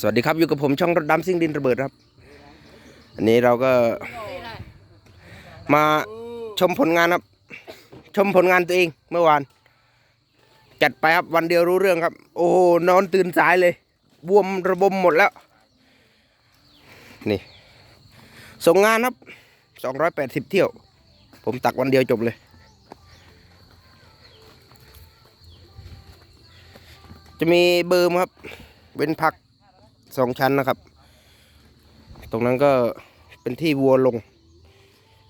สวัสดีครับอยู่กับผมช่องรถดำซิ่งดินระเบิดครับ อันนี้เราก็มาชมผลงานครับ ชมผลงานตัวเองเมื่อวาน จัดไปครับวันเดียวรู้เรื่องครับ โอ้โหนอนตื่นสายเลย บวมระบมหมดแล้ว นี่ ส่งงานครับสองร้อยแปดสิบเที่ยว ผมตักวันเดียวจบเลยจะมีเบิร์ครับ เว้นพักสองชั้นนะครับ ตรงนั้นก็เป็นที่วัวลง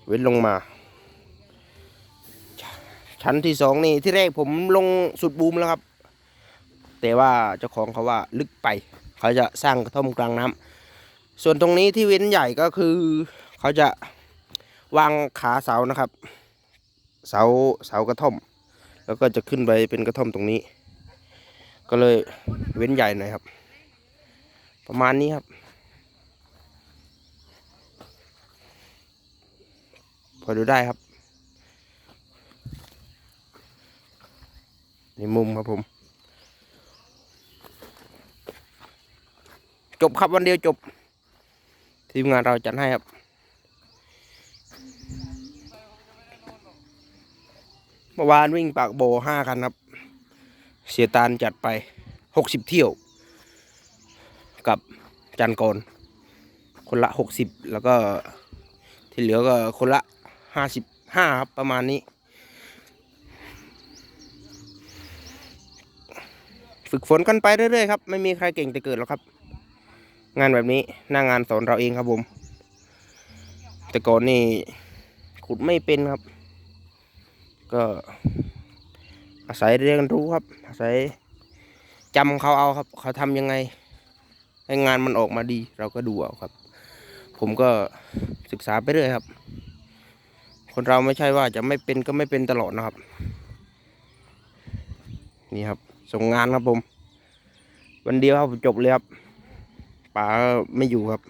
เว้นลงมา ชั้นที่สองนี่ที่แรกผมลงสุดบูมแล้วครับ แต่ว่าเจ้าของเขาว่าลึกไป เขาจะสร้างกระท่อมกลางน้ำส่วนตรงนี้ที่เว้นใหญ่ก็คือ เขาจะวางขาเสานะครับ เสาเสากระท่อม แล้วก็จะขึ้นไปเป็นกระท่อมตรงนี้ ก็เลยเว้นใหญ่หน่อยครับ ประมาณนี้ครับ พอดูได้ครับนี่มุมครับผม จบครับวันเดียวจบ ทีมงานเราจัดให้ครับเมื่อวานวิ่งปากโบห้าคันครับ เสียตานจัดไปหกสิบเที่ยว กับจันกรคนละหกสิบแล้วก็ที่เหลือก็คนละห้าสิบห้าครับประมาณนี้ ฝึกฝนกันไปเรื่อยๆครับ ไม่มีใครเก่งแต่เกิดหรอกครับ งานแบบนี้หน้างานสอนเราเองครับผม แต่ก่อนนี่ขุดไม่เป็นครับ ก็อาศัยเรียนรู้ครับ อาศัยจำเขาเอาครับ เขาทำยังไง ให้งานมันออกมาดีเราก็ดูเอาครับ ผมก็ศึกษาไปเรื่อยครับ คนเราไม่ใช่ว่าจะไม่เป็นก็ไม่เป็นตลอดนะครับ นี่ครับ ส่งงานครับผม วันเดียวครับจบเลยครับป๋าไม่อยู่ครับ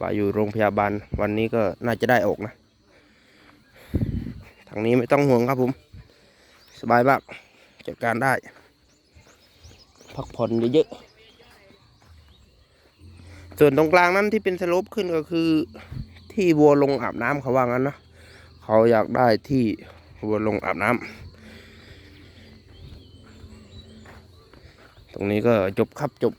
ป๋าอยู่โรงพยาบาล วันนี้ก็น่าจะได้ออกนะทางนี้ไม่ต้องห่วงครับผม สบายมากจัดการได้ พักผ่อนเยอะๆ ส่วนตรงกลางนั้นที่เป็นสลปขึ้นก็คือ ที่วัวลงอาบน้ำเขาว่างั้นนะเขาอยากได้ที่วัวลงอาบน้ำตรงนี้ก็จบครับจบ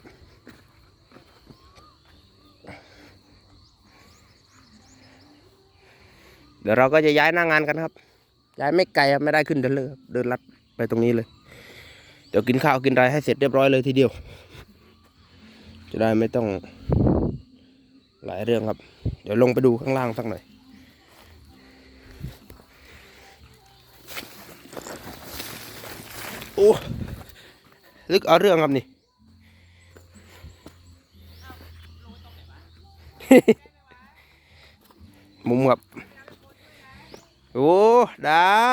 เดี๋ยวเราก็จะย้ายหน้างานกันครับ ย้ายไม่ไกลครับไม่ได้ขึ้นเดินเลยครับเดินลัดไปตรงนี้เลย เดี๋ยวกินข้าวกินอะไรให้เสร็จเรียบร้อยเลยทีเดียว จะได้ไม่ต้อง หลายเรื่องครับ เดี๋ยวลงไปดูข้างล่างสักหน่อย โอ้ ลึกเอาเรื่องครับนี่ มุมครับ โอ้ ได้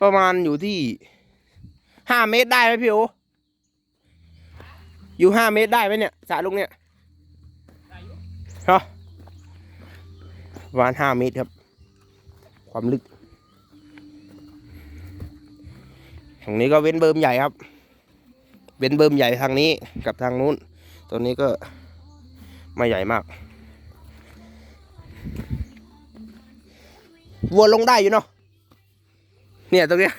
ประมาณอยู่ที่ห้าเมตรได้ไหมพี่โออยู่ห้าเมตรได้ไหมเนี่ยสระลุงเนี่ย ฮะประมาณห้าเมตรครับ ความลึกทางนี้ก็เว้นเบิมใหญ่ครับ เว้นเบิมใหญ่ทางนี้กับทางนู้น ตัวนี้ก็ไม่ใหญ่มาก วัวลงได้อยู่เนาะ เนี่ยตรงเนี้ย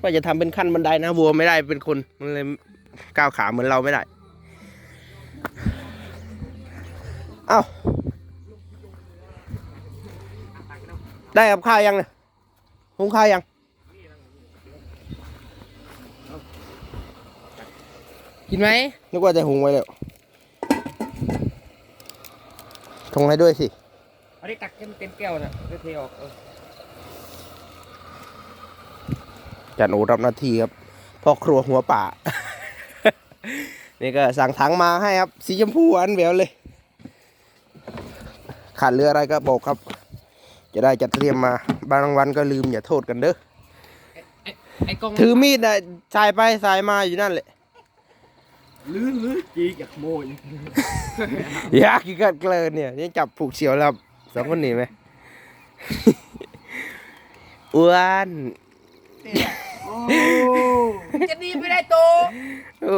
ว่าจะทำเป็นขั้นบันไดนะวัวไม่ได้เป็นคน มันเลยก้าวขาเหมือนเราไม่ได้ เอ้าได้กับข้าวยังเนี่ยหุงข้าวยังกินไหมนึกว่าจะหุงไว้แล้วชงให้ด้วยสิเอาได้ตักเต็มเต็มแก้วนะเทออกเออจันโอรับหน้าที่ครับพ่อครัวหัวป่า นี่ก็สั่งถังมาให้ครับ สีชมพูหวานแหววเลย ขาดเรืออะไรก็บอกครับ จะได้จัดเตรียมมาบางวันก็ลืมอย่าโทษกันเด้อไอ้กล้องถือมีดนะสายไปสายมาอยู่นั่นแหละลื้อลื้อจีกับโมยอยากกินกันเกลินเนี่ยนี่จับผูกเฉียวแล้วครับสองคนหนีไหมอ้วนโอ้จะดีไม่ได้โตโอ้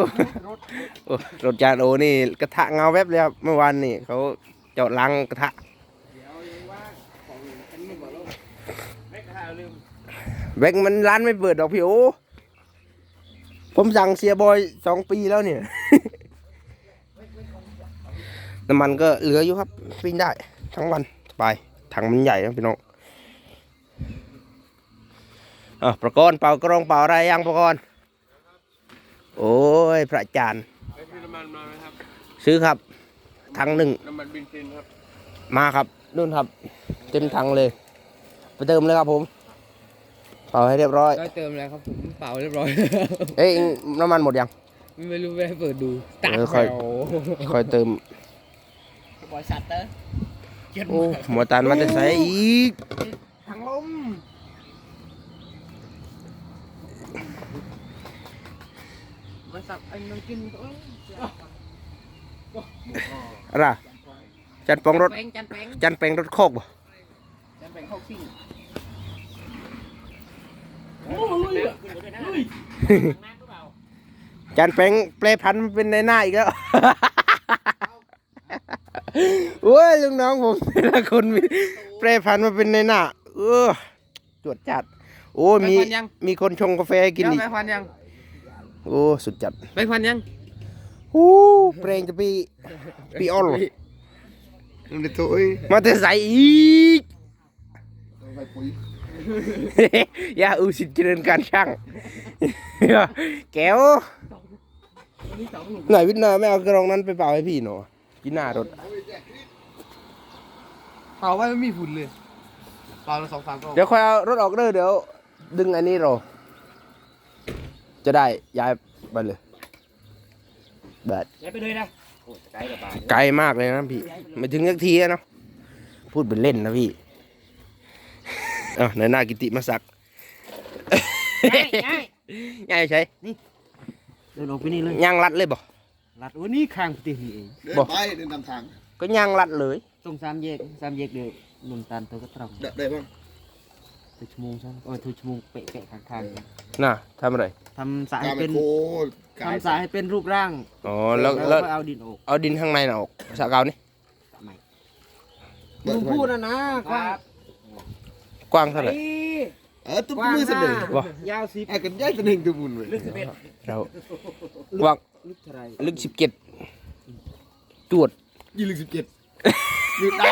โอ้รถจานโอนี่กระทะเงาแวบเลยครับเมื่อวานนี่เขาเจาะล้างกระทะ ไม่ก ล้าลืมแบงค์มันร้านไม่เปิดดอกพี่โอผมสั่งเสียบอยสองปีแล้วเนี่ย น้ำมันก็เหลืออยู่ครับปิ้งได้ ทั้งวันสบายถังมันใหญ่นะพี่น้องอะประกรณ์เป่ากรองเป่าอะไรยังประกรณ์โอ้ยพระอาจารย์ไปซื้อน้ำมันมาไหมครับซื้อครับถังหนึ่งน้ำมันเบนซินครับ มาครับนู่นครับ เต็มถังเลย ไปเติมเลยครับผม เป่าให้เรียบร้อย ได้เติมแล้วครับผมเปล่าเรียบร้อยเอ้ยน้ำมันหมดยัง ไม่รู้ไม่ได้เปิดดูตัดเออค่อยแถวคอยเติมบอยชัตเตอร์เจ็ดโอ้หมอตันมันจะใส่อีกทางลมมาสับไอ้น้ำกินตัวอะไรจันปองรถแป้งจันแป้งจันแปลงรถโคกบ่จันแป้งเข้าซิ่ง จันแปลงแปลพันมันเป็นในหน้าอีกแล้วโอ้ยลุงน้องผมแต่ละคนมีแปลพันมาเป็นในหน้า เออจวดจัด โอ้มีมีคนชงกาแฟกินอีกไปพันยัง โอ้สุดจัดไปพันยังโอ้เปลงจะปีปีอ้อลมันเตัวเอ้ยมาแต่ใส่อีก ต้องไปปุ๋ยอย่าอือสิเจริญการช่างแก้วหน่อยวิทย์นาไม่เอากระรองนั้นไปเป่าให้พี่หนูกินหน้ารถเปล่าว่าไม่มีฝุ่นเลยเปล่าละสองสามกล่องเดี๋ยวค่อยเอารถออกเด้อเดี๋ยว ดึงอันนี้เราจะได้ย้ายไปเลยแบบย้ายไปเลยนะโอ้ไกลกว่าบ้านไกลมากเลยนะพี่ ไม่ถึงสักทีอะเนาะพูดเป็นเล่นนะพี่เอ้าในหน้ากิติมาสักง่ายง่ายง่ายใช่เดินออกไปนี่เลยย่างรัดเลยบ่ลัดโอ้นี่ข้างปฏิหีเองเดินบอกไปเดินตามทางก็ย่างรัดเลยตรงสามแยกสามแยกเดือดนนตันตัวก็ตรงได้ได้บ้างตัวชั่วโมงใช่ไหมโอ้ยตัวชั่วโมงเป๊ะๆข้างๆน่ะทำอะไรทำสายกาให้รไปเป็นโคกายทำสายให้เป็นรูปร่างอ๋อแล้วแล้วก็เอาดินออกเอาดินข้างในน่ะออกสะเกานี่มึงพูดนะนะครั กว้างเท่าไหร่เออตุ้มมือเสนอบ่ยาวสิบไอ้กันย้ายตัวหนึ่งตัวบุญเลยลึกสิบเอ็ดเรากว้างลึกเท่าไหรลึกสิบเจ็ดจวดยี่สิบสิบเจ็ดอยู่ได้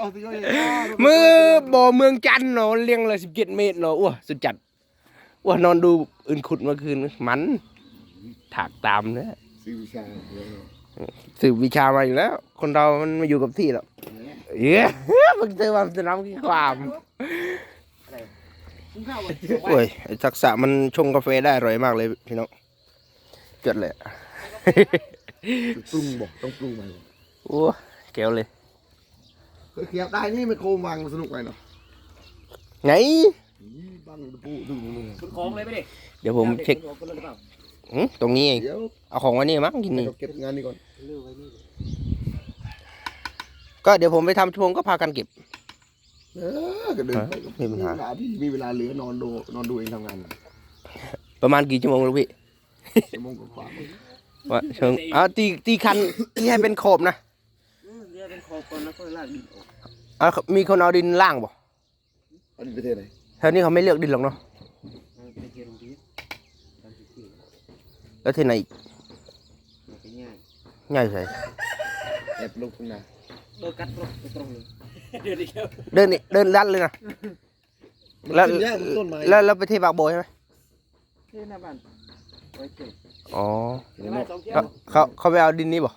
ต่อสิก็ยังมือบ่อเมืองจันทน์เนาะเลี้ยงเลยสิบเจ็ดเมตรเนาะอ้วสุดจัดอ้วนอนดูอื่นขุดเมื่อคืนมันถากตามเนี่ยซื้อวิชาเดี๋ยวสืบวิชามาอยู่แล้ว คนเรามันไมาอยู่กับที่แล้ว เอ๊ะมันเจอความสนามกี่ความมึงเข้าไปโอ้ยไอ้ทักษะมันชงกาแฟได้อร่อยมากเลยพี่น้องจดเลยปรุงบอกต้องปรุงไปโอ้แก้วเลยเคยเขียบได้นี่มันโคมวางสนุกไปเนาะไงบ้างปูดูดูดูคุณของเลยไปดิเดี๋ยวผมเช็คหืมตรงนี้เองเดี๋ยวเอาของไว้นี่มั้งกินนี่เราเก็บงานนี้ก่อน ก็เดี๋ยวผมไปทำชั่วโมงก็พากันเก็บ เออก็เดินไปไม่มีปัญหาเวลาที่มีเวลาเหลือนอนดูนอนดูเองทำงานประมาณกี่ชั่วโมงลูกพี่ชั่วโมงกว่าๆว่าเชิงเอาตีตีคันตีให้เป็นโขบนะเดี๋ยวเป็นขอบก่อนแล้วก็ลากดินออกเอามีคนเอาดินล่างบ่อันนี้ประเทศไหนแถวนี้เขาไม่เลือกดินหรอกเนาะไปเจอตรงนี้ตามที่ที่แล้วที่ไหนอีกมันจะง่าย ง่ายใช่แอบลงตรงนา โดนกัดตรงตรงเลยเดี๋ยวเดี๋ยวเดินนี่เดินลัดเลยนะแล้วมันขึ้นยากมันต้นไม้แล้วแล้วไปที่บางโบใช่ไหมเที่หน้าบ้านไว้เก็บอ๋อเดี๋ยวมาสองเที่ยเขาวเขาเขาไปเอาดินนี้บ่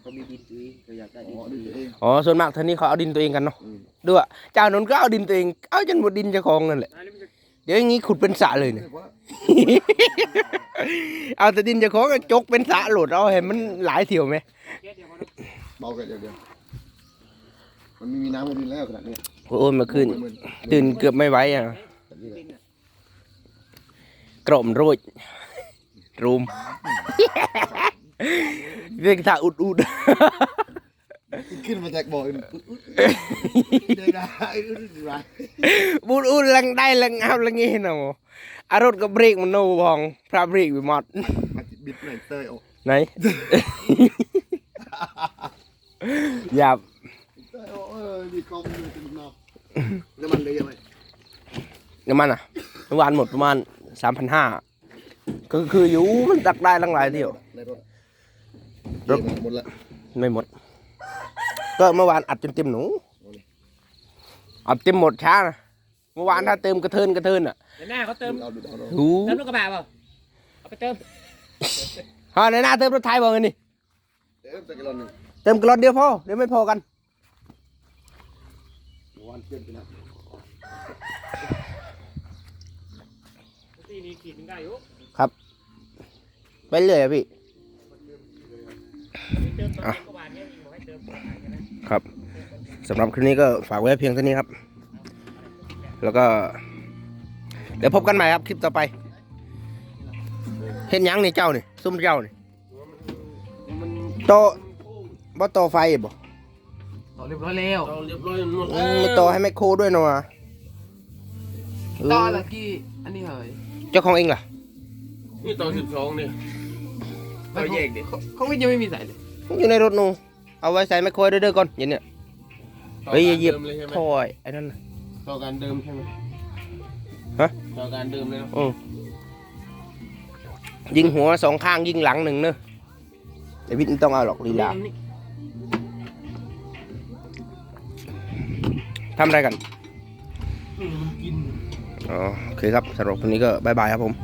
เขามีดินตัวเองเขาอยากได้อ๋ดิอนดูเองอ๋อส่วนมากเท่านี้เขาเอาดินตัวเองกันเนาะอืมดูอะเจ้าหนนก็เอาดินตัวเองเอาจนหมดดินเจ้าของนั่นแหละเดี๋ยวอย่างงี้ขุดเป็นสระเลยเนี่ยเอาแต่ดินเจ้าของก็จกเป็นสระโหลดเอาเห็นมันหลายเที่ยวไหม เบากันเดี๋ยวเดี๋ยวมันไม่มีน้ำมันดินแล้วขนาดเนี้ยโอ้ยเมื่อคืนตื่นเกือบไม่ไหวอะแบบนี้แหละกรมโรยรูมเรียกท่าอุดอุดคุณขึ้นมาจากบ่ออื่นเดินได้อื่นไรบูดอุ่นลังได้ลังเอาลังงี้เนาะอารถกับเบรกมันโนบองพระเบรกไปหมดมาบิดไหนเตยออกไหนอย่าเตยออกเอ อดีกองเลยเป็นนอกแล้วมันเลยยังไงน้ำมันอะเมื่อวานหมดประมาณสามพันห้าก็คืออยู่มันตักได้ตั้งหลายเที่ยว ในรถรถ หมดละไม่หมด ก็เมื่อวานอัดจนเต็มหนู อัดเต็มหมดช้านะเมื่อวานถ้าเติมกระเทินกระเทินอะเดี๋ยวหน้าเขาเติม เอาดูเอาดูหูเติมลูกกระบะเปล่าเอาไปเติม ฮะในหน้าเติมรถไทยบอกกันนี่เติมจากกลอนหนึ่ง เติมกระรอนเดียวพอเดี๋ยวไม่พอกันวันเกินไปแล้วตีนี่ขีดหนึงได้อยู่ไปเรื่อยอะพี่เติมตอนเย็นก็วานเนี่ยยิงบอกให้เติมก่อนใช่ไหมครับสำหรับคลิปนี้ก็ฝากไว้เพียงเท่านี้ครับ แล้วก็ เดี๋ยวพบกันใหม่ครับคลิปต่อไปเห็นหยังนี่เจ้านี่ซุ่มเจ้านี่โตะ บ่โตอไฟบ่ต่อเรียบร้อยแล้วเราเรียบร้อยหมดอืมไม่โตอให้แมคโครด้วยนะวะเออต่อละกี่อันนี้เหรอเจ้าของเองล่ะนี่ต่อสิบสองนี่ต่อแยกดิเขาไม่ยังไม่มีใส่เลยอยู่ในรถนูเอาไว้ใส่แมคโครเด้อๆก่อนเย็นเนี่ยต่อเฮ้ยอการย่าเหยียบเดิมเลยใช่ไหมถอยไอ้นั่นน่ะ ต่อการเดิมใช่ไหมฮะ ต่อการเดิมเลยเนอะอืมยิงหัวสองข้างยิงหลังหนึ่งเนอะแต่พี่ไม่ต้องเอาหรอกลีลา ทำอะไรกันกินอ๋อโอเคครับสำหรับวันนี้ก็บายบายครับผม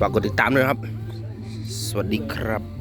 ฝากกดติดตามด้วยนะครับ สวัสดีครับ